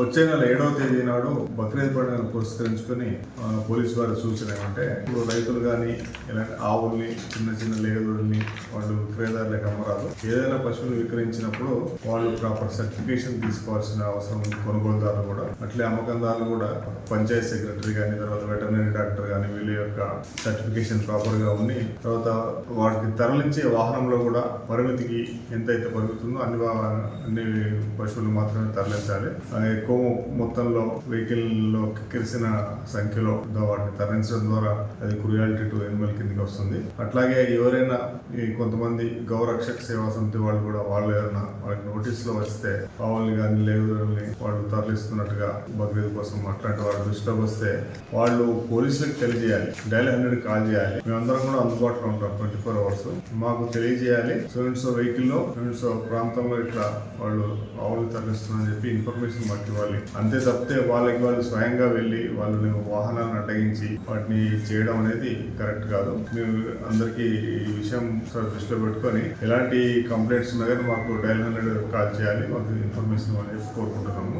వచ్చే నెల ఏడవ తేదీ నాడు బక్రీద్ పండుగను పురస్కరించుకొని పోలీసు వారి సూచన ఏమంటే ఇప్పుడు రైతులు కానీ ఇలాంటి ఆవుల్ని చిన్న చిన్న లేదుల్ని వాళ్ళు విక్రయదారులకు అమ్మరాదు. ఏదైనా పశువులు విక్రయించినప్పుడు వాళ్ళు ప్రాపర్ సర్టిఫికేషన్ తీసుకోవాల్సిన అవసరం ఉంది. కొనుగోలుదారులు కూడా. అట్లే అమ్మకందారులు కూడా పంచాయత్ సెక్రటరీ కానీ తర్వాత వెటర్నరీ డాక్టర్ కానీ వీళ్ళ యొక్క సర్టిఫికేషన్ ప్రాపర్గా ఉండి తర్వాత వాటికి తరలించే వాహనంలో కూడా పరిమితికి ఎంతైతే పరుగుతుందో అన్ని అన్ని పశువులు మాత్రమే తరలించాలి. ఆ ఎక్కువ మొత్తంలో వెహికల్లో కిరిసిన సంఖ్యలో వాటిని తరలించడం ద్వారా అది క్రుయాలిటీ టు ఎనిమల్ కిందకి వస్తుంది. అట్లాగే ఎవరైనా ఈ కొంతమంది గౌరక్షక సేవా సమితి వాళ్ళు కూడా వాళ్ళు ఏదైనా వాళ్ళకి నోటీస్లో వస్తే ఆవుల్ని కానీ లేవుల్ని వాళ్ళు తరలిస్తున్నట్టుగా బక్రీద్ కోసం అట్లాంటి వాళ్ళ దృష్టిలో వస్తే వాళ్ళు పోలీసులకు తెలియజేయాలి. డైలీ హండ్రెడ్ కాల్ చేయాలి. మేమందరం కూడా అందుబాటులో ఉంటాం ట్వంటీ ఫోర్ అవర్స్. మాకు తెలియజేయాలి సో సో వెహికల్లో సో ప్రాంతంలో ఇట్లా వాళ్ళు ఆవులు తరలిస్తున్నారని చెప్పి ఇన్ఫర్మేషన్ మాకు ఇవ్వాలి. అంతే తప్పితే వాళ్ళకి వాళ్ళు స్వయంగా వెళ్ళి వాళ్ళని వాహనాలను అడ్డగించి వాటిని చేయడం అనేది కరెక్ట్ కాదు. మేము అందరికీ ఈ విషయం దృష్టిలో పెట్టుకొని ఎలాంటి కంప్లైంట్స్ ఉన్నా కానీ మాకు డైల్ హండ్రెడ్ కాల్ చేయాలి వాళ్ళకి ఇన్ఫర్మేషన్ ఇవ్వాలని చెప్పి కోరుకుంటున్నాము